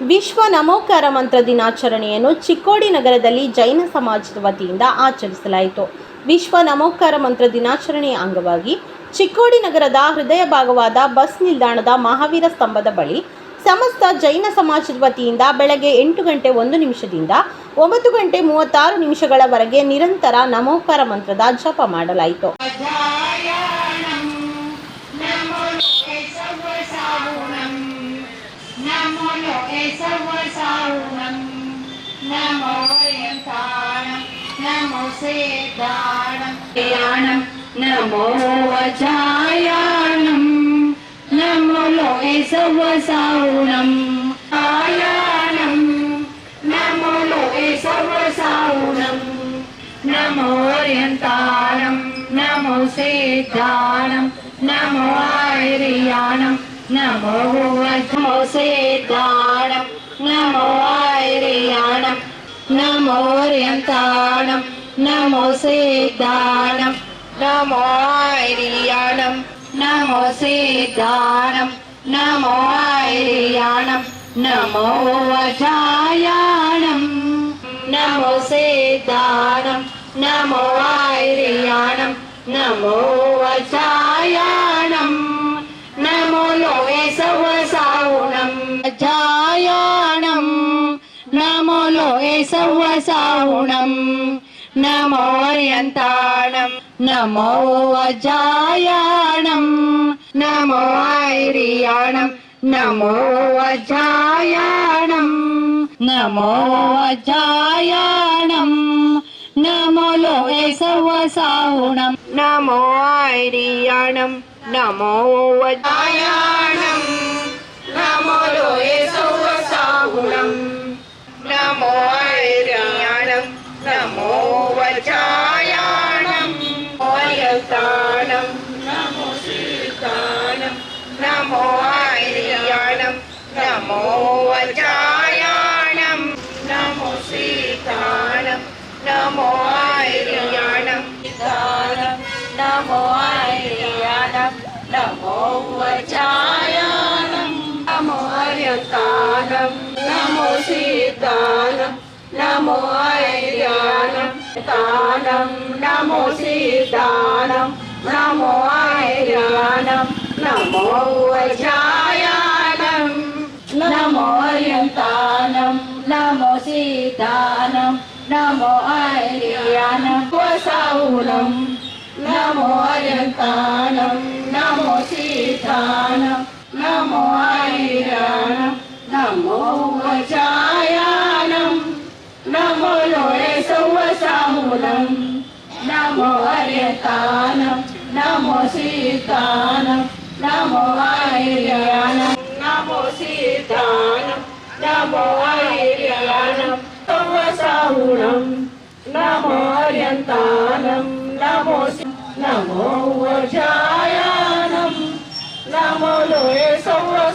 ವಿಶ್ವ ನಮೋಕಾರ ಮಂತ್ರ ದಿನಾಚರಣೆಯನ್ನು ಚಿಕ್ಕೋಡಿ ನಗರದಲ್ಲಿ ಜೈನ ಸಮಾಜದ ವತಿಯಿಂದ ಆಚರಿಸಲಾಯಿತು. ವಿಶ್ವ ನಮೋಕಾರ ಮಂತ್ರ ದಿನಾಚರಣೆಯ ಅಂಗವಾಗಿ ಚಿಕ್ಕೋಡಿ ನಗರದ ಹೃದಯ ಭಾಗವಾದ ಬಸ್ ನಿಲ್ದಾಣದ ಮಹಾವೀರ ಸ್ತಂಭದ ಬಳಿ ಸಮಸ್ತ ಜೈನ ಸಮಾಜದ ವತಿಯಿಂದ ಬೆಳಗ್ಗೆ ಎಂಟು ಗಂಟೆ ಒಂದು ನಿಮಿಷದಿಂದ ಒಂಬತ್ತು ಗಂಟೆ ಮೂವತ್ತಾರು ನಿಮಿಷಗಳವರೆಗೆ ನಿರಂತರ ನಮೋಕಾರ ಮಂತ್ರದ ಜಪ ಮಾಡಲಾಯಿತು. นุเอสวะสาวนัมนโมยันตานังนะโมเสดานังเดียนังนโมวจายานัมนโมโลเอสวะสาวนัมอายานัมนโมโลเอสวะสาวนัมนโมยันตานัมนโมเสดานัมนโมไอริยานัม नमो नमो शेदाणम् नमो आयर्याणं नमोरियन्ताणं नमो शेदानं नमो आयर्यानं नमो शेदानं नमो आयर्याणं नमो वशायाणं नमो शेदानं नमो आयर्याणं नमो वशा लोके सर्वसारुणम् नमो यन्ताणम् नमो वजायाणम् नमो आर्याणम् नमो वजायाणम् नमो वजायाणम् नमो लोके सर्वसारुणम् नमो आर्याणम् नमो वजायाणम् नमो लोके सर्वसारुणम् नमो आर्याणम् नमो वजायाणम् ओयताणम् नमो सीताणम् नमो आर्याणम् नमो वजायाणम् नमो सीताणम् नमो आर्याणम् नमो आर्याणम् नमो वजायाणम् nam mô a di đà nam nam mô si đà nam nam mô a di đà nam nam mô quan cha ya nam nam mô di đà nam nam mô si đà nam nam mô a di đà Namo Ayyanam Tanam Namo Sitanam Namo Ayyanam Namo nam Namo Ayyantanam Namo Sitanam nam Ayyanam Vasaulam Namo Ayyantanam Namo nam Namo Ayyanam Namo Vajayanam नमो लोयसौवशामूलम् नमो अर्यतानम् नमो सीतानम्, नमो ऐर्यानम् नमो सीतानम्, नमो ऐर्यानम् तौवसाहुणम् नमो अर्यन्तानम् नमो नमो वजायानम् नमो लोयसौवसाहुणम्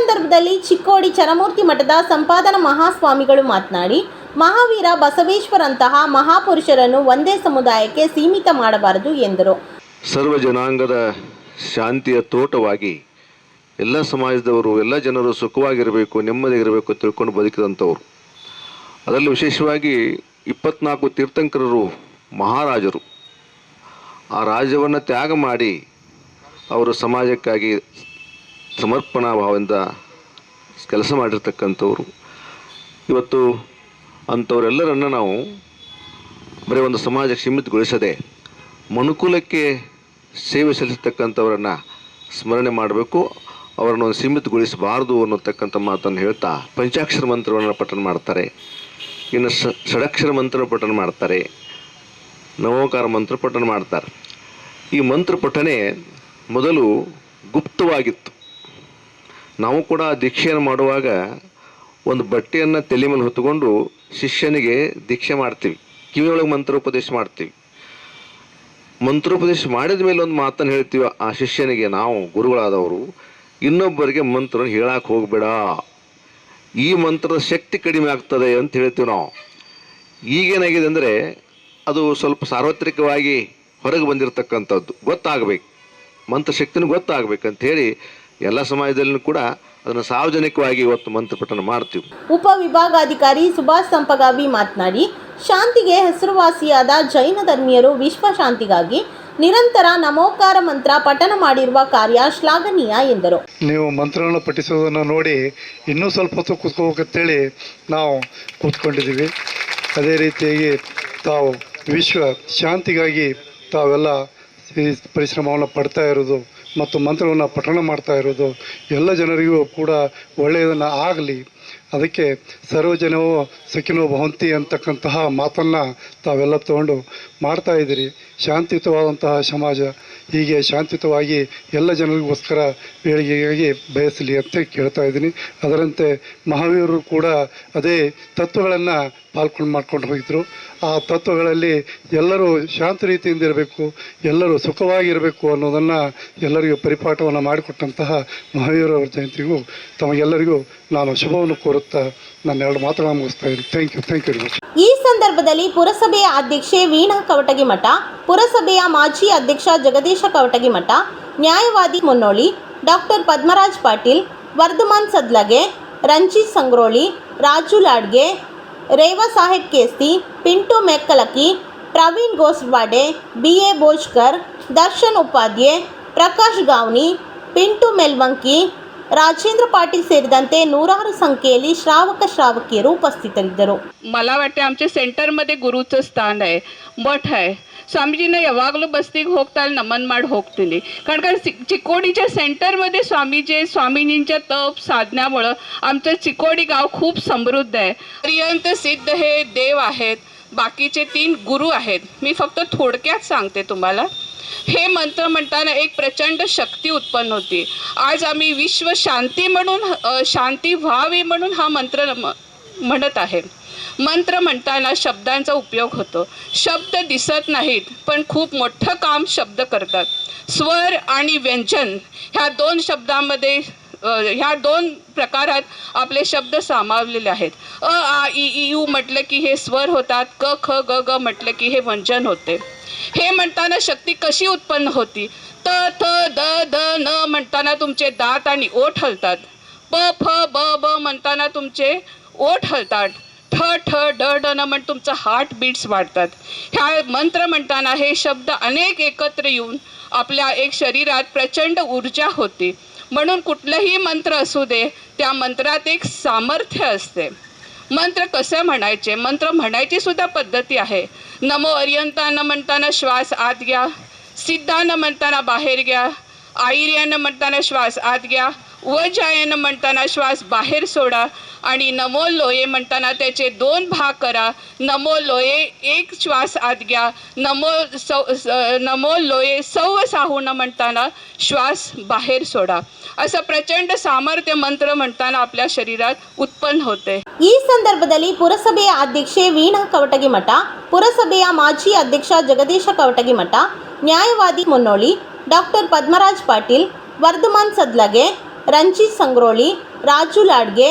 ಸಂದರ್ಭದಲ್ಲಿ ಚಿಕ್ಕೋಡಿ ಚರಮೂರ್ತಿ ಮಠದ ಸಂಪಾದನ ಮಹಾಸ್ವಾಮಿಗಳು ಮಾತನಾಡಿ, ಮಹಾವೀರ ಬಸವೇಶ್ವರಂತಹ ಮಹಾಪುರುಷರನ್ನು ಒಂದೇ ಸಮುದಾಯಕ್ಕೆ ಸೀಮಿತ ಮಾಡಬಾರದು ಎಂದರು. ಸರ್ವ ಜನಾಂಗದ ಶಾಂತಿಯ ತೋಟವಾಗಿ ಎಲ್ಲ ಸಮಾಜದವರು, ಎಲ್ಲ ಜನರು ಸುಖವಾಗಿರಬೇಕು, ನೆಮ್ಮದಿಯಾಗಿರಬೇಕು ತಿಳ್ಕೊಂಡು ಬದುಕಿದಂಥವ್ರು. ಅದರಲ್ಲಿ ವಿಶೇಷವಾಗಿ ಇಪ್ಪತ್ನಾಲ್ಕು ತೀರ್ಥಂಕರರು ಮಹಾರಾಜರು. ಆ ರಾಜ್ಯವನ್ನು ತ್ಯಾಗ ಮಾಡಿ, ಅವರು ಸಮಾಜಕ್ಕಾಗಿ ಸಮರ್ಪಣಾ ಭಾವದಿಂದ ಕೆಲಸ ಮಾಡಿರ್ತಕ್ಕಂಥವ್ರು. ಇವತ್ತು ಅಂಥವರೆಲ್ಲರನ್ನು ನಾವು ಬರೀ ಒಂದು ಸಮಾಜಕ್ಕೆ ಸೀಮಿತಗೊಳಿಸದೆ ಮನುಕುಲಕ್ಕೆ ಸೇವೆ ಸಲ್ಲಿಸತಕ್ಕಂಥವರನ್ನು ಸ್ಮರಣೆ ಮಾಡಬೇಕು, ಅವರನ್ನು ಒಂದು ಸೀಮಿತಗೊಳಿಸಬಾರದು ಅನ್ನತಕ್ಕಂಥ ಮಾತನ್ನು ಹೇಳ್ತಾ ಪಂಚಾಕ್ಷರ ಮಂತ್ರವನ್ನು ಪಠನ ಮಾಡ್ತಾರೆ. ಇನ್ನು ಷಡಕ್ಷರ ಮಂತ್ರ ಪಠನ ಮಾಡ್ತಾರೆ. ನವೋಕಾರ ಮಂತ್ರ ಪಠನ ಮಾಡ್ತಾರೆ. ಈ ಮಂತ್ರ ಪಠನೆ ಮೊದಲು ಗುಪ್ತವಾಗಿತ್ತು. ನಾವು ಕೂಡ ದೀಕ್ಷೆಯನ್ನು ಮಾಡುವಾಗ ಒಂದು ಬಟ್ಟೆಯನ್ನು ತಲೆ ಮೇಲೆ ಹೊತ್ತುಕೊಂಡು ಶಿಷ್ಯನಿಗೆ ದೀಕ್ಷೆ ಮಾಡ್ತೀವಿ. ಕಿವಿಯೊಳಗೆ ಮಂತ್ರೋಪದೇಶ ಮಾಡ್ತೀವಿ. ಮಂತ್ರೋಪದೇಶ ಮಾಡಿದ ಮೇಲೆ ಒಂದು ಮಾತನ್ನು ಹೇಳ್ತೀವಿ ಆ ಶಿಷ್ಯನಿಗೆ, ನಾವು ಗುರುಗಳಾದವರು, ಇನ್ನೊಬ್ಬರಿಗೆ ಮಂತ್ರ ಹೇಳಕ್ಕೆ ಹೋಗಬೇಡ. ಈ ಮಂತ್ರದ ಶಕ್ತಿ ಕಡಿಮೆ ಆಗ್ತದೆ ಅಂತ ಹೇಳ್ತೀವಿ ನಾವು. ಈಗೇನಾಗಿದೆ ಅಂದರೆ ಅದು ಸ್ವಲ್ಪ ಸಾರ್ವತ್ರಿಕವಾಗಿ ಹೊರಗೆ ಬಂದಿರತಕ್ಕಂಥದ್ದು. ಗೊತ್ತಾಗಬೇಕು. ಮಂತ್ರಶಕ್ತಿನೂ ಗೊತ್ತಾಗಬೇಕಂತ ಹೇಳಿ ಎಲ್ಲ ಸಮಾಜದಲ್ಲೂ ಕೂಡ ಅದನ್ನು ಸಾರ್ವಜನಿಕವಾಗಿ ಇವತ್ತು ಮಂತ್ರಪಠನ ಮಾಡ್ತೀವಿ. ಉಪವಿಭಾಗಾಧಿಕಾರಿ ಸುಭಾಷ್ ಸಂಪಗಾವಿ ಮಾತನಾಡಿ ಶಾಂತಿಗೆ ಹೆಸರುವಾಸಿಯಾದ ಜೈನ ಧರ್ಮೀಯರು ವಿಶ್ವ ಶಾಂತಿಗಾಗಿ ನಿರಂತರ ನಮೋಕಾರ ಮಂತ್ರ ಪಠನ ಮಾಡಿರುವ ಕಾರ್ಯ ಶ್ಲಾಘನೀಯ ಎಂದರು. ನೀವು ಮಂತ್ರಗಳನ್ನು ಪಠಿಸುವುದನ್ನು ನೋಡಿ ಇನ್ನೂ ಸ್ವಲ್ಪ ಹೊತ್ತು ಕೂತ್ಕೋಬೇಕಂತೇಳಿ ನಾವು ಕೂತ್ಕೊಂಡಿದ್ದೀವಿ. ಅದೇ ರೀತಿಯಾಗಿ ತಾವು ವಿಶ್ವ ಶಾಂತಿಗಾಗಿ ತಾವೆಲ್ಲ ಈ ಪರಿಶ್ರಮವನ್ನು ಪಡ್ತಾ ಇರೋದು ಮತ್ತು ಮಂತ್ರವನ್ನು ಪಠಣ ಮಾಡ್ತಾ ಇರೋದು ಎಲ್ಲ ಜನರಿಗೂ ಕೂಡ ಒಳ್ಳೆಯದನ್ನು ಆಗಲಿ. ಅದಕ್ಕೆ ಸರ್ವಜನವೋ ಸಖಿನೋ ಭವಂತಿ ಅಂತಕ್ಕಂತಹ ಮಾತನ್ನು ತಾವೆಲ್ಲ ತಗೊಂಡು ಮಾಡ್ತಾ ಇದ್ದೀರಿ. ಶಾಂತಿಯುತವಾದಂತಹ ಸಮಾಜ. ಹೀಗೆ ಶಾಂತಿಯುತವಾಗಿ ಎಲ್ಲ ಜನರಿಗೋಸ್ಕರ ಏಳಿಗೆಗಾಗಿ ಬಯಸಲಿ ಅಂತ ಕೇಳ್ತಾ ಇದ್ದೀನಿ. ಅದರಂತೆ ಮಹಾವೀರರು ಕೂಡ ಅದೇ ತತ್ವಗಳನ್ನು ಪಾಲ್ಕೊಂಡು ಮಾಡ್ಕೊಂಡು ಹೋಗಿದ್ರು. ಆ ತತ್ವಗಳಲ್ಲಿ ಎಲ್ಲರೂ ಶಾಂತ ರೀತಿಯಿಂದ ಇರಬೇಕು, ಎಲ್ಲರೂ ಸುಖವಾಗಿರಬೇಕು ಅನ್ನೋದನ್ನು ಎಲ್ಲರಿಗೂ ಪರಿಪಾಠವನ್ನು ಮಾಡಿಕೊಟ್ಟಂತಹ ಮಹಾವೀರವರ ಜಯಂತಿಗೂ ತಮಗೆಲ್ಲರಿಗೂ ನಾನು ಶುಭವನ್ನು ಕೋರುತ್ತಾ ನನ್ನ ಎರಡು ಮಾತುಗಳನ್ನು ಮುಗಿಸ್ತಾ ಇದ್ದೀನಿ. Thank you thank you much ಈ ಸಂದರ್ಭದಲ್ಲಿ ಪುರಸಭೆಯ ಅಧ್ಯಕ್ಷೆ ವೀಣಾ ಕವಟಗಿ ಮಠ, ಪುರಸಭೆಯ ಮಾಜಿ ಅಧ್ಯಕ್ಷ ಜಗದೀಶ ಕವಟಗಿ ಮಠ ನ್ಯಾಯವಾದಿ Munnoli doctor Padmaraj Patil Vardhaman Sadalage Ranjit Sangroli Raju Ladge Revasaheb Kesti Pintu Mekkalaki Praveen Goswade B A Bojkar Darshan Upadhya Prakash Gavni Pintu Melvanki Rajendra Patil ಸೇರಿದಂತೆ ನೂರಾರು ಸಂಖ್ಯೆಯಲ್ಲಿ ಶ್ರಾವಕ ಶ್ರಾವಕಿಯರು ಉಪಸ್ಥಿತರಿದ್ದರು मला वाटते आमच्या सेंटरमध्ये गुरुचं स्थान आहे मठ आहे स्वामीजींना ಯಾವಾಗಲೂ ಬಸ್ತಿಗೆ ಹೋಗ್ತಾ ಅಲ್ಲಿ ನಮನ್ ಮಾಡಿ ಹೋಗ್ತೀನಿ कारण का चि- चिकोडीच्या सेंटरमध्ये स्वामीचे स्वामीजींच्या तप साधण्यामुळं आमचं चिकोडी गाव खूप समृद्ध आहे पर्यंत सिद्ध हे देव आहेत बाकीचे तीन गुरु आहेत मी फक्त थोडक्यात सांगते तुम्हाला हे मंत्र म्हणताना एक प्रचंड शक्ती उत्पन्न होती आज आम्ही विश्व शांती म्हणून अ, शांती व्हावी म्हणून हा मंत्र म- म्हणत आहे मंत्र म्हणताना शब्दांचा उपयोग होतो. शब्द दिसत नाहीत पण खूप मोठं काम शब्द करतात. स्वर आणि व्यंजन ह्या दोन शब्दामध्ये ह्या दोन प्रकारात आपले शब्द सामावलेले आहेत. अ आ ई यू म्हटलं की हे स्वर होतात क ख ग ग म्हटलं की हे व्यंजन होते. हे म्हणताना शक्ती कशी उत्पन्न होती? त थ द द न म्हणताना तुमचे दात आणि ओठ हलतात. प फ ब ब म्हणताना तुमचे ओठ हलतात. ठ ठ ड ड न म्हण तुमचं हार्ट बीट्स वाढतात. ह्या मंत्र म्हणताना हे शब्द अनेक एकत्र येऊन आपल्या एक शरीरात प्रचंड ऊर्जा होती. म्हणून कुठलंही मंत्र असू दे त्या मंत्रात एक सामर्थ्य असते. मंत्र कसं म्हणायचे? मंत्र म्हणायची सुद्धा पद्धती आहे. नमो अर्यंता न म्हणताना श्वास आत घ्या. सिद्धा न म्हणताना बाहेर घ्या. आईर्यानं म्हणताना श्वास आत घ्या. वजायनं म्हणताना श्वास बाहेर सोडा. आणि नमो लोये म्हणताना त्याचे दोन भाग करा नमो लोये एक श्वास आत घ्या नमो सौ स- नमो लोये सौ साहून म्हणताना श्वास बाहेर सोडा असं प्रचंड सामर्थ्य मंत्र म्हणताना आपल्या शरीरात उत्पन्न होते ಈ ಸಂದರ್ಭದಲ್ಲಿ ಪುರಸಭೆಯ ಅಧ್ಯಕ್ಷೆ ವೀಣಾ ಕವಟಗಿ ಮಠ ಪುರಸಭೆಯ ಮಾಜಿ ಅಧ್ಯಕ್ಷ ಜಗದೀಶ ಕವಟಗಿ ಮಠ ನ್ಯಾಯವಾದಿ Munnoli doctor Padmaraj Patil Vardhaman Sadalage Ranjit Sangroli Raju ಲಾಡ್ಗೆ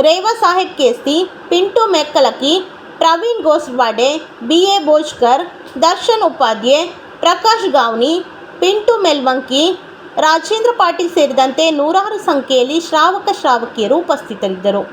Reva Saheb Kesti Pintu Mekkalaki Praveen Goswade B A Bojkar, Darshan Upadhyaya, Prakash Gavni, Pintu Melvanki, Rajendra Patil ಸೇರಿದಂತೆ ನೂರಾರು ಸಂಖ್ಯೆಯಲ್ಲಿ ಶ್ರಾವಕ ಶ್ರಾವಕಿಯರು ಉಪಸ್ಥಿತರಿದ್ದರು.